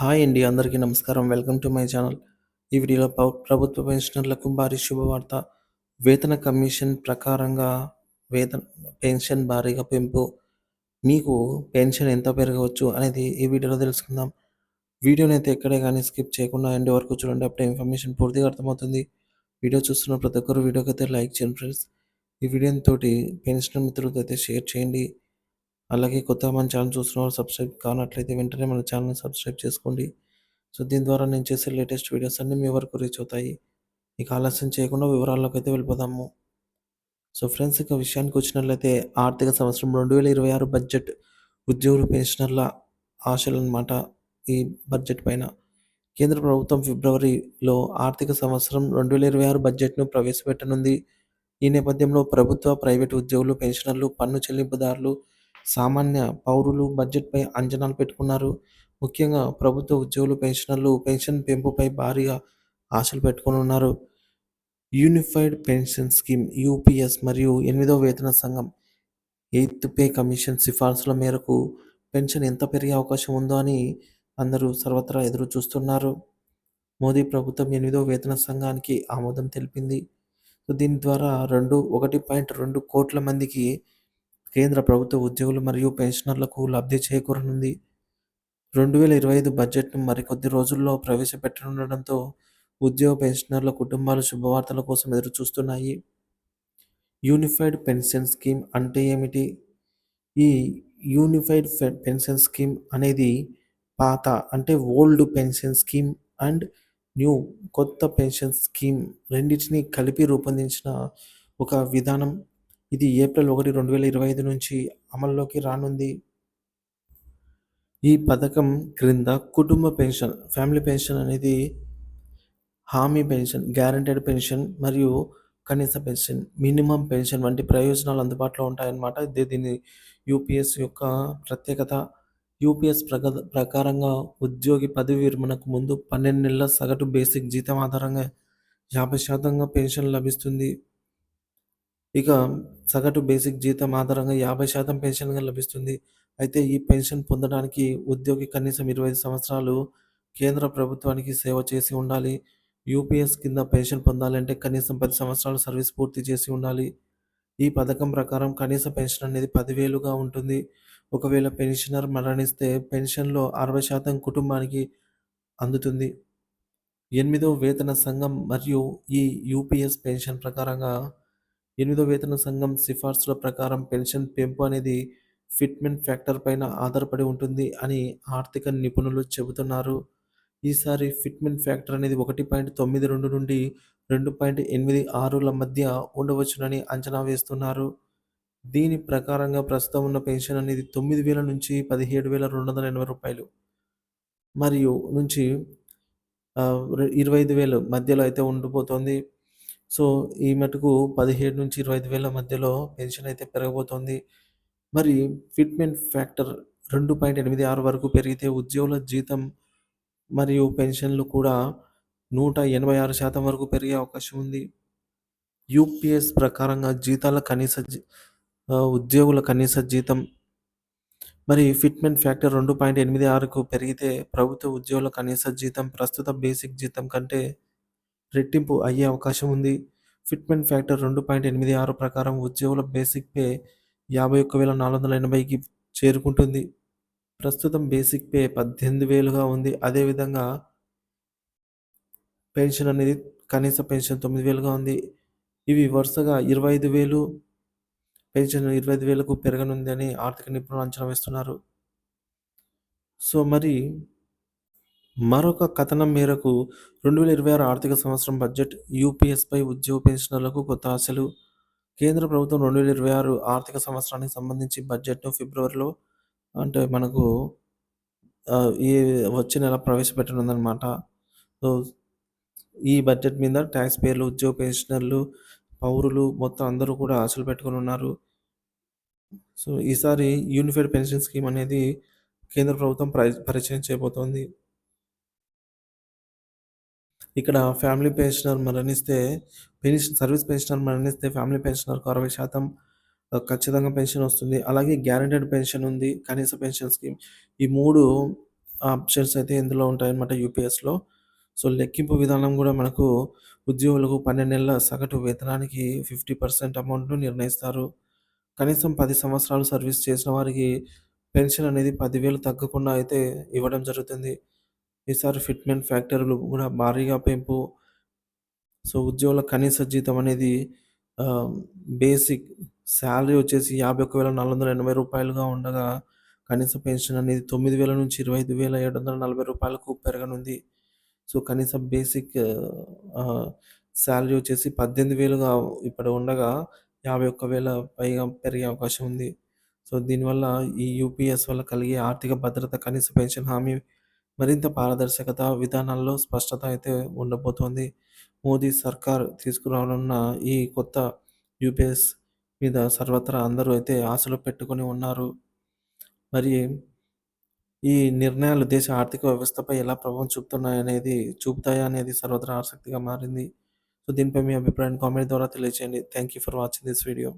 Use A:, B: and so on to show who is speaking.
A: Hi అండి అందరికీ నమస్కారం. Welcome to my channel. ఈ వీడియోలో ప్రభుత్వ పెన్షనర్లకు భారీ శుభవార్త. వేతన కమిషన్ ప్రకారంగా వేతన పెన్షన్ భారీగా పెంపు. మీకు పెన్షన్ ఎంత పెరగవచ్చు అనేది ఈ వీడియోలో తెలుసుకుందాం. వీడియోని అయితే ఎక్కడే కానీ స్కిప్ చేయకుండా ఎండ్ వరకు చూడండి అప్పుడే ఇన్ఫర్మేషన్ పూర్తిగా అర్థమవుతుంది. వీడియో చూస్తున్న ప్రతి ఒక్కరు వీడియోకి అయితే లైక్ చేయండి ఫ్రెండ్స్. ఈ వీడియోని తోటి పెన్షన్ మిత్రులతో అయితే షేర్ చేయండి. అలాగే కొత్తగా మన ఛానల్ చూస్తున్న వాళ్ళు సబ్స్క్రైబ్ కానట్లయితే వెంటనే మన ఛానల్ని సబ్స్క్రైబ్ చేసుకోండి. సో దీని ద్వారా నేను చేసే లేటెస్ట్ వీడియోస్ అన్నీ మీ వరకు రీచ్ అవుతాయి. ఇక ఆలస్యం చేయకుండా వివరాల్లోకి అయితే వెళ్ళిపోదాము. సో ఫ్రెండ్స్ ఇక విషయానికి వచ్చినట్లయితే ఆర్థిక సంవత్సరం రెండు వేల ఇరవై ఆరు బడ్జెట్ ఉద్యోగులు పెన్షనర్ల ఆశలు అన్నమాట ఈ బడ్జెట్ పైన. కేంద్ర ప్రభుత్వం ఫిబ్రవరిలో ఆర్థిక సంవత్సరం రెండు వేల ఇరవై ఆరు బడ్జెట్ను ప్రవేశపెట్టనుంది. ఈ నేపథ్యంలో ప్రభుత్వ ప్రైవేటు ఉద్యోగులు పెన్షనర్లు పన్ను చెల్లింపుదారులు సామాన్య పౌరులు బడ్జెట్పై అంచనాలు పెట్టుకున్నారు. ముఖ్యంగా ప్రభుత్వ ఉద్యోగులు పెన్షనర్లు పెన్షన్ పెంపుపై భారీగా ఆశలు పెట్టుకొని ఉన్నారు యూనిఫైడ్ పెన్షన్ స్కీమ్ యూపీఎస్ మరియు ఎనిమిదవ వేతన సంఘం ఎయిత్ పే కమిషన్ సిఫార్సుల మేరకు పెన్షన్ ఎంత పెరిగే అవకాశం ఉందో అని అందరూ సర్వత్రా ఎదురు చూస్తున్నారు మోదీ ప్రభుత్వం ఎనిమిదో వేతన సంఘానికి ఆమోదం తెలిపింది. దీని ద్వారా రెండు ఒకటి పాయింట్ రెండు కోట్ల మందికి కేంద్ర ప్రభుత్వ ఉద్యోగులు మరియు పెన్షనర్లకు లబ్ధి చేకూరనుంది. రెండు వేల ఇరవై ఐదు బడ్జెట్ను మరికొద్ది రోజుల్లో ప్రవేశపెట్టనుండడంతో ఉద్యోగ పెన్షనర్ల కుటుంబాలు శుభవార్తల కోసం ఎదురు చూస్తున్నాయి యూనిఫైడ్ పెన్షన్ స్కీమ్ అంటే ఏమిటి? ఈ యూనిఫైడ్ పెన్షన్ స్కీమ్ అనేది పాత అంటే old pension scheme and new కొత్త పెన్షన్ స్కీమ్ రెండింటిని కలిపి రూపొందించిన ఒక విధానం. ఇది ఏప్రిల్ ఒకటి రెండు వేల ఇరవై ఐదు నుంచి అమల్లోకి రానుంది. ఈ పథకం క్రింద కుటుంబ పెన్షన్ ఫ్యామిలీ పెన్షన్ అనేది హామీ పెన్షన్ గ్యారంటెడ్ పెన్షన్ మరియు కనీస పెన్షన్ మినిమం పెన్షన్ వంటి ప్రయోజనాలు అందుబాటులో ఉంటాయన్నమాట. ఇదే దీని యూపీఎస్ యొక్క ప్రత్యేకత. యూపీఎస్ ప్రక ప్రకారంగా ఉద్యోగి పదవి విరమణకు ముందు పన్నెండు నెలల సగటు బేసిక్ జీతం ఆధారంగా యాభై శాతంగా పెన్షన్ లభిస్తుంది. ఇక సగటు బేసిక్ జీతం ఆధారంగా యాభై శాతం పెన్షన్గా లభిస్తుంది అయితే ఈ పెన్షన్ పొందడానికి ఉద్యోగి కనీసం ఇరవై ఐదు సంవత్సరాలు కేంద్ర ప్రభుత్వానికి సేవ చేసి ఉండాలి. యూపీఎస్ కింద పెన్షన్ పొందాలంటే కనీసం పది సంవత్సరాలు సర్వీస్ పూర్తి చేసి ఉండాలి. ఈ పథకం ప్రకారం కనీస పెన్షన్ అనేది పదివేలుగా ఉంటుంది. ఒకవేళ పెన్షనర్ మరణిస్తే పెన్షన్లో అరవై శాతం కుటుంబానికి అందుతుంది. ఎనిమిదో వేతన సంఘం మరియు ఈ యూపీఎస్ పెన్షన్ ప్రకారంగా ఎనిమిదో వేతన సంఘం సిఫార్సుల ప్రకారం పెన్షన్ పెంపు అనేది ఫిట్మెంట్ ఫ్యాక్టర్ పైన ఆధారపడి ఉంటుంది అని ఆర్థిక నిపుణులు చెబుతున్నారు. ఈసారి ఫిట్మెంట్ ఫ్యాక్టర్ అనేది ఒకటి పాయింట్ తొమ్మిది రెండు నుండి రెండు పాయింట్ ఎనిమిది ఆరుల మధ్య ఉండవచ్చునని అంచనా వేస్తున్నారు. దీని ప్రకారంగా ప్రస్తుతం ఉన్న పెన్షన్ అనేది తొమ్మిది వేల నుంచి పదిహేడు వేల రెండు వందల ఎనభై రూపాయలు. మరియు నుంచి ఇరవై ఐదు వేలు మధ్యలో అయితే ఉండిపోతుంది. సో ఈ మటుకు పదిహేడు నుంచి ఇరవై ఐదు వేల మధ్యలో పెన్షన్ అయితే పెరగబోతోంది. మరి ఫిట్మెంట్ ఫ్యాక్టర్ రెండు పాయింట్ ఎనిమిది ఆరు వరకు పెరిగితే ఉద్యోగుల జీతం మరియు పెన్షన్లు కూడా నూట ఎనభై ఆరు శాతం వరకు పెరిగే అవకాశం ఉంది. యూపీఎస్ ప్రకారంగా జీతాల కనీస జీ- ఉద్యోగుల కనీస జీతం మరి ఫిట్మెంట్ ఫ్యాక్టర్ రెండు పాయింట్ ఎనిమిది ఆరుకు పెరిగితే ప్రభుత్వ ఉద్యోగుల కనీస జీతం ప్రస్తుత బేసిక్ జీతం కంటే రెట్టింపు అయ్యే అవకాశం ఉంది. ఫిట్మెంట్ ఫ్యాక్టర్ రెండు పాయింట్ ఎనిమిది ఆరు ప్రకారం ఉద్యోగుల బేసిక్ పే యాభై ఒక్క వేల నాలుగు వందల ఎనభైకి చేరుకుంటుంది. ప్రస్తుతం బేసిక్ పే పద్దెనిమిది వేలుగా ఉంది. అదేవిధంగా పెన్షన్ అనేది కనీస పెన్షన్ తొమ్మిది వేలుగా ఉంది. ఇవి వరుసగా ఇరవై ఐదు వేలు పెన్షన్ ఇరవై ఐదు వేలకు పెరగనుంది అని ఆర్థిక నిపుణులు అంచనా వేస్తున్నారు. సో మరి మరొక కథనం మేరకు రెండు వేల ఇరవై ఆరు ఆర్థిక సంవత్సరం బడ్జెట్ యూపీఎస్పై ఉద్యోగ పెన్షనర్లకు కొత్త ఆశలు. కేంద్ర ప్రభుత్వం రెండు వేల ఇరవై ఆరు ఆర్థిక సంవత్సరానికి సంబంధించి బడ్జెట్ను ఫిబ్రవరిలో అంటే మనకు ఈ వచ్చే నెల ప్రవేశపెట్టనుందనమాట సో ఈ బడ్జెట్ మీద ట్యాక్స్ పేర్లు ఉద్యోగ పెన్షనర్లు పౌరులు మొత్తం అందరూ కూడా ఆశలు పెట్టుకొని ఉన్నారు. సో ఈసారి యూనిఫైడ్ పెన్షన్ స్కీమ్ అనేది కేంద్ర ప్రభుత్వం ప్ర- పరిచయం చేయబోతోంది. ఇక్కడ ఫ్యామిలీ పెన్షనర్ మరణిస్తే పెన్షన్ సర్వీస్ పెన్షనర్ మరణిస్తే ఫ్యామిలీ పెన్షనర్కు అరవై శాతం ఖచ్చితంగా పెన్షన్ వస్తుంది అలాగే గ్యారెంటెడ్ పెన్షన్ ఉంది కనీస పెన్షన్ స్కీమ్ ఈ మూడు ఆప్షన్స్ అయితే ఇందులో ఉంటాయన్నమాట యూపీఎస్‌లో. సో, లెక్కింపు విధానం కూడా మనకు ఉద్యోగులకు 12 నెలల సగటు వేతనానికి 50% అమౌంట్‌ను నిర్ణయిస్తారు. కనీసం పది సంవత్సరాలు సర్వీస్ చేసిన వారికి పెన్షన్ అనేది పదివేలు తగ్గకుండా అయితే ఇవ్వడం జరుగుతుంది. ఈసారి ఫిట్‌మెంట్ ఫ్యాక్టరీలు కూడా భారీగా పెంపు. సో, ఉద్యోగుల కనీస జీతం అనేది బేసిక్ శాలరీ వచ్చేసి యాభై ఒక్కవేల నాలుగు వందల ఎనభై రూపాయలుగా ఉండగా, కనీస పెన్షన్ అనేది 9,000 నుంచి ఇరవై ఐదు వేల ఏడు వందల నలభై రూపాయలకు పెరగనుంది. సో, కనీస బేసిక్ శాలరీ వచ్చేసి పద్దెనిమిది వేలుగా ఇప్పుడు ఉండగా 51,000 పైగా పెరిగే అవకాశం ఉంది. సో, దీనివల్ల ఈ యూపీఎస్ వల్ల కలిగే ఆర్థిక భద్రత, కనీస పెన్షన్ హామీ మరింత పారదర్శకత, విధానాల్లో స్పష్టత అయితే ఉండబోతోంది. మోదీ సర్కార్ తీసుకురానున్న ఈ కొత్త యూపీఎస్ మీద సర్వత్రా అందరూ అయితే ఆశలు పెట్టుకొని ఉన్నారు. మరి ఈ నిర్ణయాలు దేశ ఆర్థిక వ్యవస్థపై ఎలా ప్రభావం చూపుతున్నాయనేది చూపుతాయా అనేది సర్వత్రా ఆసక్తిగా మారింది. సో, దీనిపై మీ అభిప్రాయాన్ని కామెంట్ ద్వారా తెలియజేయండి. Thank you for watching this video.